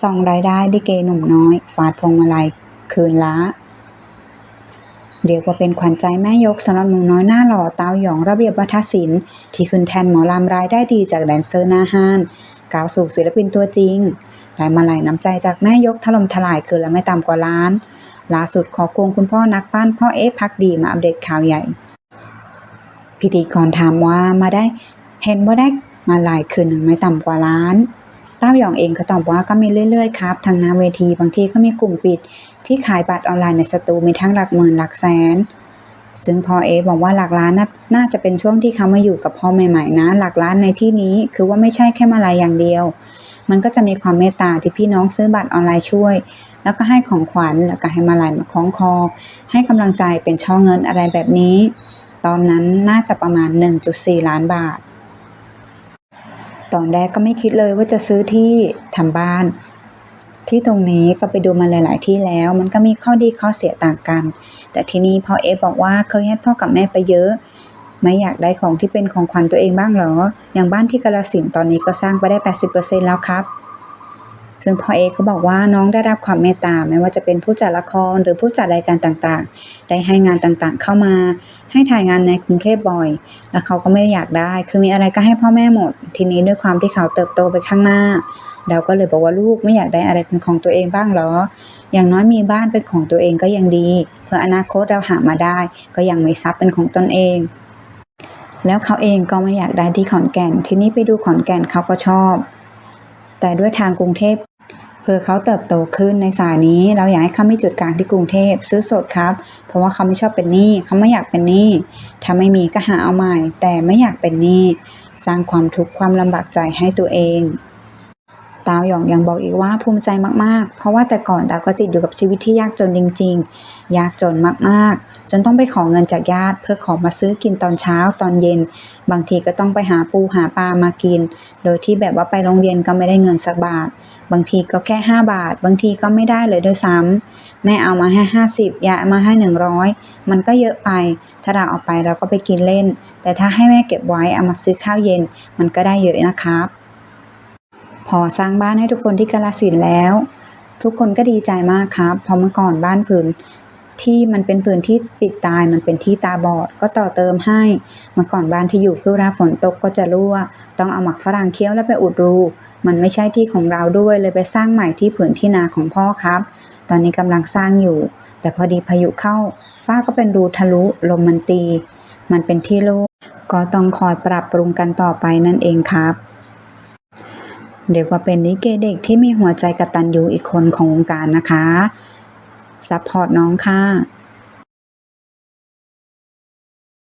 ส่องรายได้ลิเกหนุ่มน้อย ฟาดพวงมาลัยคืนละเรียกว่าเป็นขวัญใจแม่ยกสำหรับหนุ่มน้อยหน้าหล่อเตาหยองระเบียบวัฒนศิลป์ที่ขึ้นแทนหมอลำรายได้ดีจากแดนเซอร์หน้าห้านก้าวสู่ศิลปินตัวจริงรายมาลัยน้ำใจจากแม่ยกถล่มทลายคืนละไม่ต่ำกว่าล้านล่าสุดขอควงคุณพ่อนักปั้นพ่อเอฟพักดีมาอัปเดตข่าวใหญ่ พิธีกรถามว่ามาได้เห็นว่าได้มาลายคืนหนึ่งไม่ต่ำกว่าล้าน ต้าหยองเองก็ตอบว่าก็มีเรื่อยๆครับทางหน้าเวทีบางทีก็มีกลุ่มปิด ที่ขายบัตรออนไลน์ในสตูมีทั้งหลักหมื่นหลักแสน ซึ่งพอเอบอกว่าหลักล้านน่าจะเป็นช่วงที่เขามาอยู่กับพ่อใหม่ๆนะหลักล้านในที่นี้คือว่าไม่ใช่แค่มาลายอย่างเดียว มันก็จะมีความเมตตาที่พี่น้องซื้อบัตรออนไลน์ช่วย แล้วก็ให้ของขวัญแล้วก็ให้มาลายมาคล้องคอ ให้กำลังใจเป็นช่อเงินอะไรแบบนี้ ตอนนั้นน่าจะประมาณ 1.4 ล้านบาท ตอนแรกก็ไม่คิดเลยว่าจะซื้อที่ทำบ้าน ที่ตรงนี้ก็ไปดูมาหลาย ๆ ที่แล้ว มันก็มีข้อดีข้อเสียต่างกัน แต่ทีนี้พ่อเอฟบอกว่าเคยให้พ่อกับแม่ไปเยอะไม่อยากได้ของที่เป็นของขวัญตัวเองบ้างเหรอ อย่างบ้านที่กาลสินตอนนี้ก็สร้างไปได้ 80%แล้วครับ ซึ่งพ่อเอกก็บอกว่าน้องได้รับความเมตตาไม่ว่าจะเป็นผู้จัดละครหรือผู้จัดรายการต่างๆ ได้ให้งานต่างๆเข้ามา ให้ถ่ายงานในกรุงเทพบ่อย แล้วเขาก็ไม่ได้อยากได้ คือมีอะไรก็ให้พ่อแม่หมด ทีนี้ด้วยความที่เขาเติบโตไปข้างหน้า เราก็เลยบอกว่าลูกไม่อยากได้อะไรเป็นของตัวเองบ้างเหรอ อย่างน้อยมีบ้านเป็นของตัวเองก็ยังดี เพื่ออนาคตเราหามาได้ ก็ยังมีทรัพย์เป็นของตนเองแล้วเขาเองก็ไม่อยากได้ที่ขอนแก่น ทีนี้ไปดูขอนแก่นเขาก็ชอบ แต่ด้วยทางกรุงเทพเพื่อเขาเติบโตขึ้นในสายนี้ เราอยากให้เขามีจุดกลางที่กรุงเทพซื้อสดครับ เพราะว่าเขาไม่ชอบเป็นหนี้เขาไม่อยากเป็นหนี้ถ้าไม่มีก็หาเอาใหม่ แต่ไม่อยากเป็นหนี้สร้างความทุกข์ความลำบากใจให้ตัวเอง ตาวหยองยังบอกอีกว่าภูมิใจมากๆ เพราะว่าแต่ก่อนดาวก็ติดอยู่กับชีวิตที่ยากจนจริง ๆ ยากจนมากๆ จนต้องไปขอเงินจากญาติ เพื่อขอมาซื้อกินตอนเช้าตอนเย็น บางทีก็ต้องไปหาปูหาปลามากิน โดยที่แบบว่าไปโรงเรียนก็ไม่ได้เงินสักบาท บางทีก็แค่ 5 บาท บางทีก็ไม่ได้เลยด้วยซ้ำแม่เอามาให้ 50ยายเอามาให้ 100 มันก็เยอะไป ถ้าเราเอาไปเราก็ไปกินเล่น แต่ถ้าให้แม่เก็บไว้เอามาซื้อข้าวเย็น มันก็ได้เยอะนะครับ พอสร้างบ้านให้ทุกคนที่กาลสินแล้ว ทุกคนก็ดีใจมากครับเพราะเมื่อก่อนบ้านผืนที่มันเป็นผืนที่ปิดตายมันเป็นที่ตาบอด ก็ต่อเติมให้เมื่อก่อนบ้านที่อยู่คือเวลาฝนตกก็จะรั่ว ต้องเอาหมักฝรั่งเคี้ยวแล้วไปอุดรู มันไม่ใช่ที่ของเราด้วยเลยไปสร้างใหม่ที่ผืนที่นาของพ่อครับ ตอนนี้กำลังสร้างอยู่ แต่พอดีพายุเข้า ฝ้าก็เป็นรูทะลุลมมันตี มันเป็นที่โล่งก็ต้องคอยปรับปรุงกันต่อไปนั่นเองครับ เรียกว่าเป็นนิเกเด็กที่มีหัวใจกระตันยูอีกคนของวงการนะคะ ซัพพอร์ตน้องค่ะ